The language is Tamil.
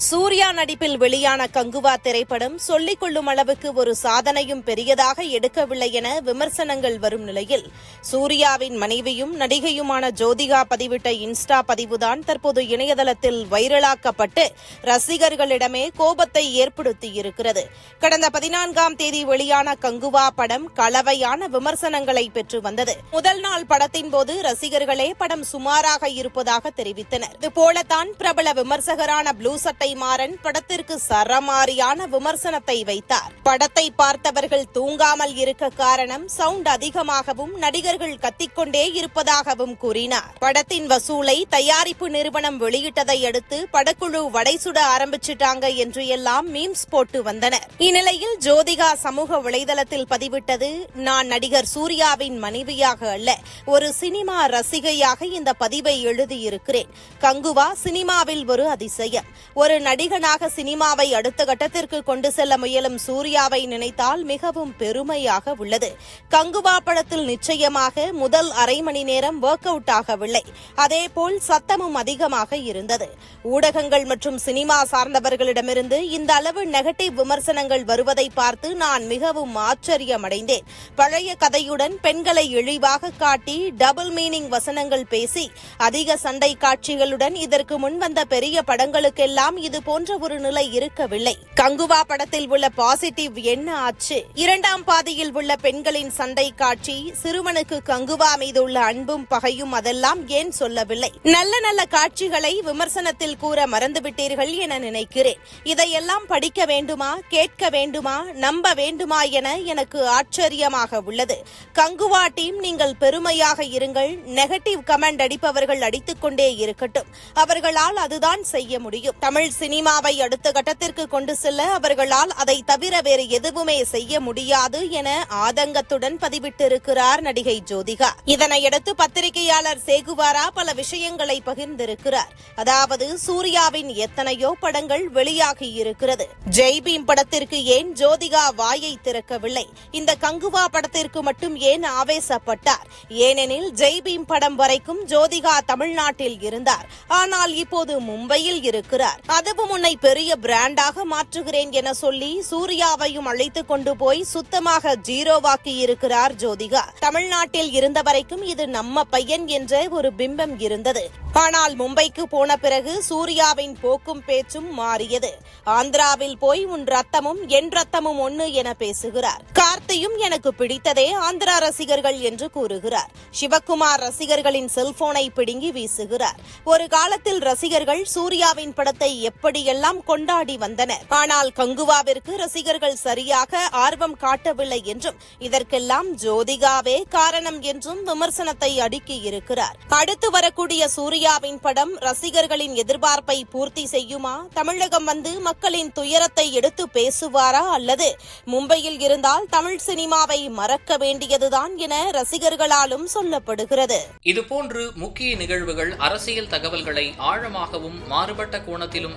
சூர்யா நடிப்பில் வெளியான கங்குவா திரைப்படம் சொல்லிக் கொள்ளும் அளவுக்கு ஒரு சாதனையும் பெரியதாக எடுக்கவில்லை என விமர்சனங்கள் வரும் நிலையில் சூர்யாவின் மனைவியும் நடிகையுமான ஜோதிகா பதிவிட்ட இன்ஸ்டா பதிவுதான் தற்போது இணையதளத்தில் வைரலாக்கப்பட்டு ரசிகர்களிடமே கோபத்தை ஏற்படுத்தியிருக்கிறது. கடந்த பதினான்காம் தேதி வெளியான கங்குவா படம் கலவையான விமர்சனங்களை பெற்று வந்தது. முதல் நாள் படத்தின் போது ரசிகர்களே படம் சுமாராக இருப்பதாக தெரிவித்தனர். இதுபோலத்தான் பிரபல விமர்சகரான ப்ளூ சட்டை மாறன் படத்திற்கு சரமாரியான விமர்சனத்தை வைத்தார். படத்தை பார்த்தவர்கள் தூங்காமல் இருக்க காரணம் சவுண்ட் அதிகமாகவும் நடிகர்கள் கத்திக்கொண்டே இருப்பதாகவும் கூறினார். படத்தின் வசூலை தயாரிப்பு நிறுவனம் வெளியிட்டதை அடுத்து படக்குழு வடைசுட ஆரம்பிச்சிட்டாங்க என்று எல்லாம் மீம்ஸ் போட்டு வந்தனர். இந்நிலையில் ஜோதிகா சமூக வலைதளத்தில் பதிவிட்டது நான் நடிகர் சூர்யாவின் மனைவியாக அல்ல ஒரு சினிமா ரசிகையாக இந்த பதிவை எழுதியிருக்கிறேன். கங்குவா சினிமாவில் ஒரு அதிசயம். ஒரு நடிகனாக சினிமாவை அடுத்த கட்டத்திற்கு கொண்டு செல்ல முயலும் சூர்யாவை நினைத்தால் மிகவும் பெருமையாக உள்ளது. கங்குவா படத்தில் நிச்சயமாக முதல் அரை மணி நேரம் ஒர்க் அவுட் ஆகவில்லை. அதேபோல் சத்தமும் அதிகமாக இருந்தது. ஊடகங்கள் மற்றும் சினிமா சார்ந்தவர்களிடமிருந்து இந்த அளவு நெகட்டிவ் விமர்சனங்கள் வருவதை பார்த்து நான் மிகவும் ஆச்சரியமடைந்தேன். பழைய கதையுடன் பெண்களை இழிவாக காட்டி டபுள் மீனிங் வசனங்கள் பேசி அதிக சண்டை காட்சிகளுடன் இதற்கு முன்வந்த பெரிய படங்களுக்கெல்லாம் இது போன்ற ஒரு நிலை இருக்கவில்லை. கங்குவா படத்தில் உள்ள பாசிட்டிவ் என்ன ஆச்சு? இரண்டாம் பாதையில் உள்ள பெண்களின் சண்டை காட்சி சிறுவனுக்கு கங்குவா மீது உள்ள அன்பும் பகையும் அதெல்லாம் ஏன் சொல்லவில்லை? நல்ல நல்ல காட்சிகளை விமர்சனத்தில் கூற மறந்துவிட்டீர்கள் என நினைக்கிறேன். இதையெல்லாம் படிக்க வேண்டுமா கேட்க வேண்டுமா நம்ப வேண்டுமா என எனக்கு ஆச்சரியமாக உள்ளது. கங்குவா டீம் நீங்கள் பெருமையாக இருங்கள். நெகட்டிவ் கமெண்ட் அடிப்பவர்கள் அடித்துக்கொண்டே இருக்கட்டும். அவர்களால் அதுதான் செய்ய முடியும். தமிழ் சினிமாவை அடுத்த கட்டத்திற்கு கொண்டு செல்ல அவர்களால் அதை தவிர வேறு எதுவுமே செய்ய முடியாது என ஆதங்கத்துடன் பதிவிட்டிருக்கிறார் நடிகை ஜோதிகா. இதனையடுத்து பத்திரிகையாளர் சேகுவாரா பல விஷயங்களை பகிர்ந்திருக்கிறார். அதாவது சூர்யாவின் எத்தனையோ படங்கள் வெளியாகி இருக்கிறது. ஜெய்பீம் படத்திற்கு ஏன் ஜோதிகா வாயை திறக்கவில்லை? இந்த கங்குவா படத்திற்கு மட்டும் ஏன் ஆவேசப்பட்டார்? ஏனெனில் ஜெய்பீம் படம் வரைக்கும் ஜோதிகா தமிழ்நாட்டில் இருந்தார். ஆனால் இப்போது மும்பையில் இருக்கிறார். அதுவும் உன்னை பெரிய பிராண்டாக மாற்றுகிறேன் என சொல்லி சூர்யாவையும் அழைத்து கொண்டு போய் சுத்தமாக ஜீரோவாக்கி இருக்கிறார் ஜோதிகா தமிழ்நாட்டில் இருந்த வரைக்கும் இது நம்ம பையன் என்ற ஒரு பிம்பம் இருந்தது. ஆனால் மும்பைக்கு போன பிறகு சூர்யாவின் போக்கும் பேச்சும் மாறியது. ஆந்திராவில் போய் உன் ரத்தமும் என் ரத்தமும் ஒன்னு என பேசுகிறார். கார்த்தியும் எனக்கு பிடித்ததே ஆந்திரா ரசிகர்கள் என்று கூறுகிறார். சிவகுமார் ரசிகர்களின் செல்போனை பிடுங்கி வீசுகிறார். ஒரு காலத்தில் ரசிகர்கள் சூர்யாவின் படத்தை எப்படியெல்லாம் கொண்டாடி வந்தனர் ஆனால் கங்குவாவிற்கு ரசிகர்கள் சரியாக ஆர்வம் காட்டவில்லை என்றும் இதற்கெல்லாம் ஜோதிகாவே காரணம் என்றும் விமர்சனத்தை அடுக்கி இருக்கிறார். அடுத்து வரக்கூடிய சூர்யாவின் படம் ரசிகர்களின் எதிர்பார்ப்பை பூர்த்தி செய்யுமா? தமிழகம் வந்து மக்களின் துயரத்தை எடுத்து பேசுவாரா? அல்லது மும்பையில் இருந்தால் தமிழ் சினிமாவை மறக்க வேண்டியதுதான் என ரசிகர்களாலும் சொல்லப்படுகிறது. இதுபோன்று முக்கிய நிகழ்வுகள் அரசியல் தகவல்களை ஆழமாகவும் மாறுபட்ட கோணத்திலும்